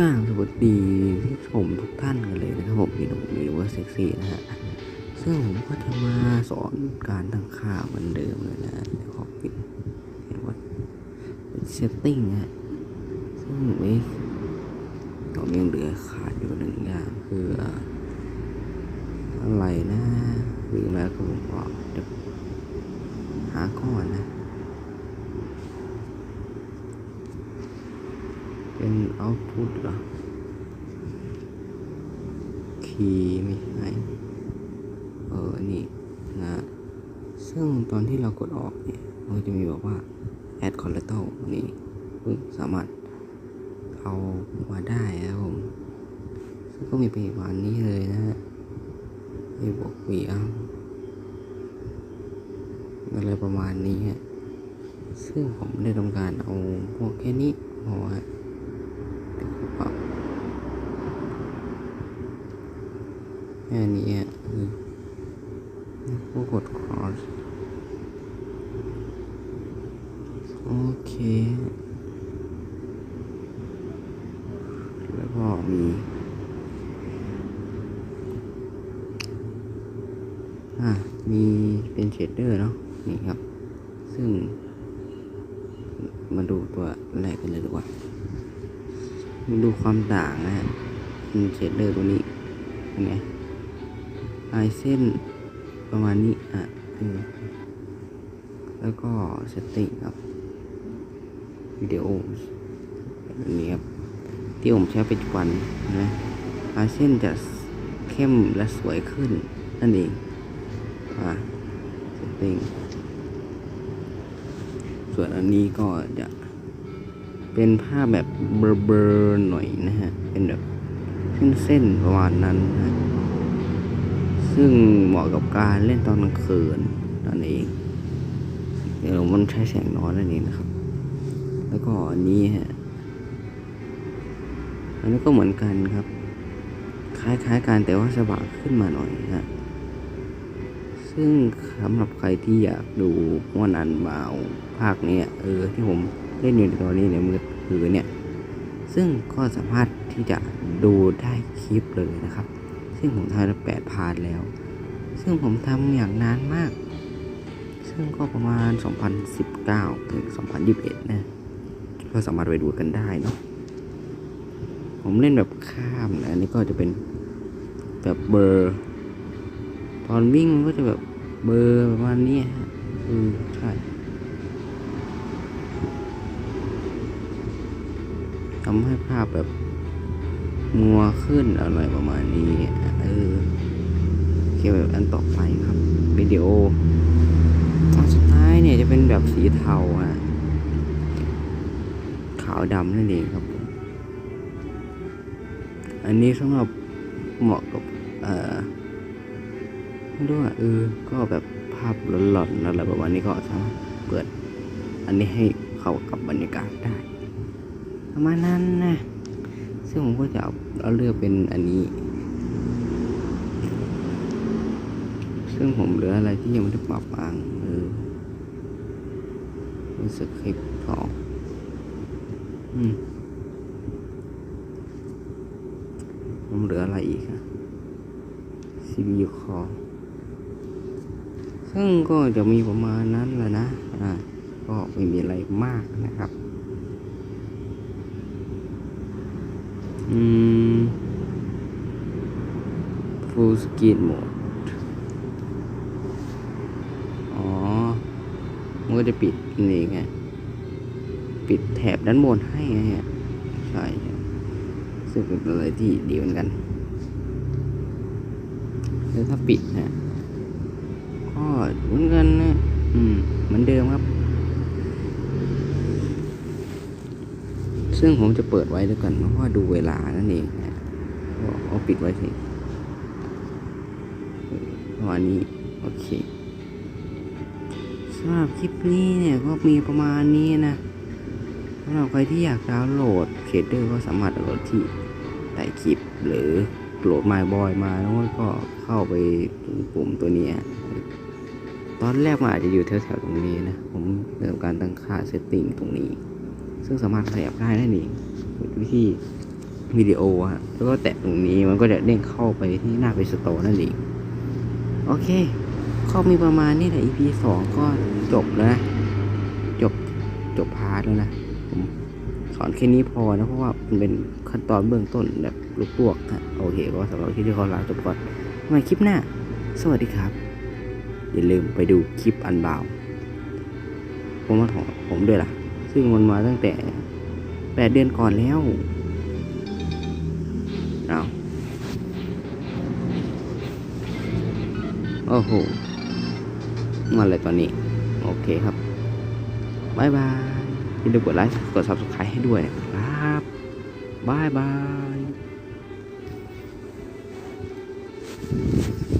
กล้าวสวัสดีที่ชมทุกท่านกันเลยนะครับผมพี่หนุ่มมีว่าเซ็กซี่นะฮะซึ่งผมก็จะมาสอนการตั้งค่าเหมือนเดิมเลยนะเดี๋ยวขอปิดเห็นว่าเป็นเซตติ้งนะฮะซึ่งไม่ผมยังเหลือขาดอยู่หนึ่งอย่างคืออะไรนะหรือแล้วก็ผมบอกเดี๋ยวหาก่อนนะ เป็น output เหรอคีย์ไม่ใช่เออ นี่นะ ซึ่งตอนที่เรากดออกเนี่ยมันจะมีบอกว่า add collateral นี่สามารถเอามาได้นะครับผม ซึ่งก็มีประมาณนี้เลยนะฮะมีบวกวีเอาอะไรประมาณนี้ฮะซึ่งผมได้ทำการเอาพวกแค่นี้พอฮะเดี๋ยวผมปรับแค่นี้ฮะคือพวกกด cross โอเค แล้วก็มีอ่ามีเป็นเชดเดอร์เนาะนี่ครับ ซึ่ง มาดูตัวแรกกันเลยดีกว่ามาดูความต่างนะฮะเป็นเชดเดอร์ตัวนี้เป็นไง ลายเส้นประมาณนี้อะแล้วก็เซตติ้งครับวิดีโอแบบนี้ครับที่ผมใช้ปัจจุบันนะลายเส้นจะเข้มและสวยขึ้นนั่นเองอ่าเซตติ้งส่วนอันนี้ก็จะเป็นภาพแบบเบลอๆหน่อยนะฮะ เป็นแบบเส้นๆประมาณนั้นนะ ซึ่งเหมาะกับการเล่นตอนกลางคืนนั่นเองเดี๋ยวมันใช้แสงน้อยนั่นเองนะครับ แล้วก็อันนี้ฮะอันนี้ก็เหมือนกันครับ คล้ายๆกันแต่ว่าสว่างขึ้นมาหน่อยฮะซึ่งสำหรับใครที่อยากดูม่วนอันบาภาคเนี้ยเออที่ผมเล่นอยู่ในตอนนี้ในมือถือเนี่ย ซึ่งก็สามารถที่จะดูได้คลิปเลยนะครับ ซึ่งผมทำมาแปดพาร์ทแล้ว ซึ่งผมทำอย่างนานมาก ซึ่งก็ประมาณ 2019 ถึง 2021 นะ ก็สามารถไปดูกันได้เนาะ ผมเล่นแบบข้ามนะ อันนี้ก็จะเป็นแบบเบอร์ ตอนวิ่งมันก็จะแบบเบอร์ประมาณนี้ฮะอือใช่ทำให้ภาพแบบ มัวขึ้นอะไรประมาณนี้ เออโอเคแบบอันต่อไปครับวิดีโอตอนสุดท้ายเนี่ยจะเป็นแบบสีเทาฮะขาวดำนั่นเองครับ อันนี้สำหรับเหมาะกับ เอ่อไม่รู้อะเออ ก็แบบภาพหลอนๆอะไรประมาณนี้ก็สามารถเปิด อันนี้ให้เข้ากับบรรยากาศได้ประมาณนั้นนะ ซึ่งผมก็จะเอาเอาเลือกเป็นอันนี้ ซึ่งผมเหลืออะไรที่ยังไม่ได้ปรับบ้างเออเป็นสคริปต์สองอืมผมเหลืออะไรอีกอะ CPU core ซึ่งก็จะมีประมาณนั้นแหละนะ อ่า ก็ไม่มีอะไรมากนะครับ อืม full screen mode อ๋อ มันก็จะปิดนี่ไง ปิดแถบด้านบนให้ไงใช่ซึ่งเป็นอะไรที่ดีเหมือนกัน แล้วถ้าปิดนะก็เหมือนกันนะ อืม เหมือนเดิมครับ ซึ่งผมจะเปิดไว้ด้วยกันเพราะว่าดูเวลานั่นเองนะก็เอาปิดไว้สิประมาณนี้โอเคสำหรับคลิปนี้เนี่ยก็มีประมาณนี้นะสำหรับใครที่อยากดาวน์โหลดเชดเดอร์ก็สามารถดาวน์โหลดที่ใต้คลิปหรือโหลด My Boy มาแล้วก็เข้าไปปุ่มตัวนี้ตอนแรกมันอาจจะอยู่แถวๆตรงนี้นะ ผมเริ่มการตั้งค่าเซตติ้งตรงนี้ ซึ่งสามารถขยับได้นั่นเองวิธีวิดีโอฮะแล้วก็แตะตรงนี้มันก็จะเด้งเข้าไปที่หน้าเพจสโตร์นั่นเองโอเคก็มีประมาณนี้แหละ EP สองก็จบแล้วนะ จบจบพาร์ทแล้วนะผมสอนแค่นี้พอนะเพราะว่ามันเป็นขั้นตอนเบื้องต้นแบบลวกๆนะโอเคก็สำหรับคลิปที่เขาลาจบก่อนมาคลิปหน้า สวัสดีครับ อย่าลืมไปดูคลิปอันบาวผมมาของผมด้วยล่ะ ซึ่งมันมาตั้งแต่แปดเดือนก่อนแล้วเอาโอ้โห มาเลยตอนนี้ โอเคครับบายบายอย่าลืมกดไลค์ กด subscribe ให้ด้วยนะครับบายบาย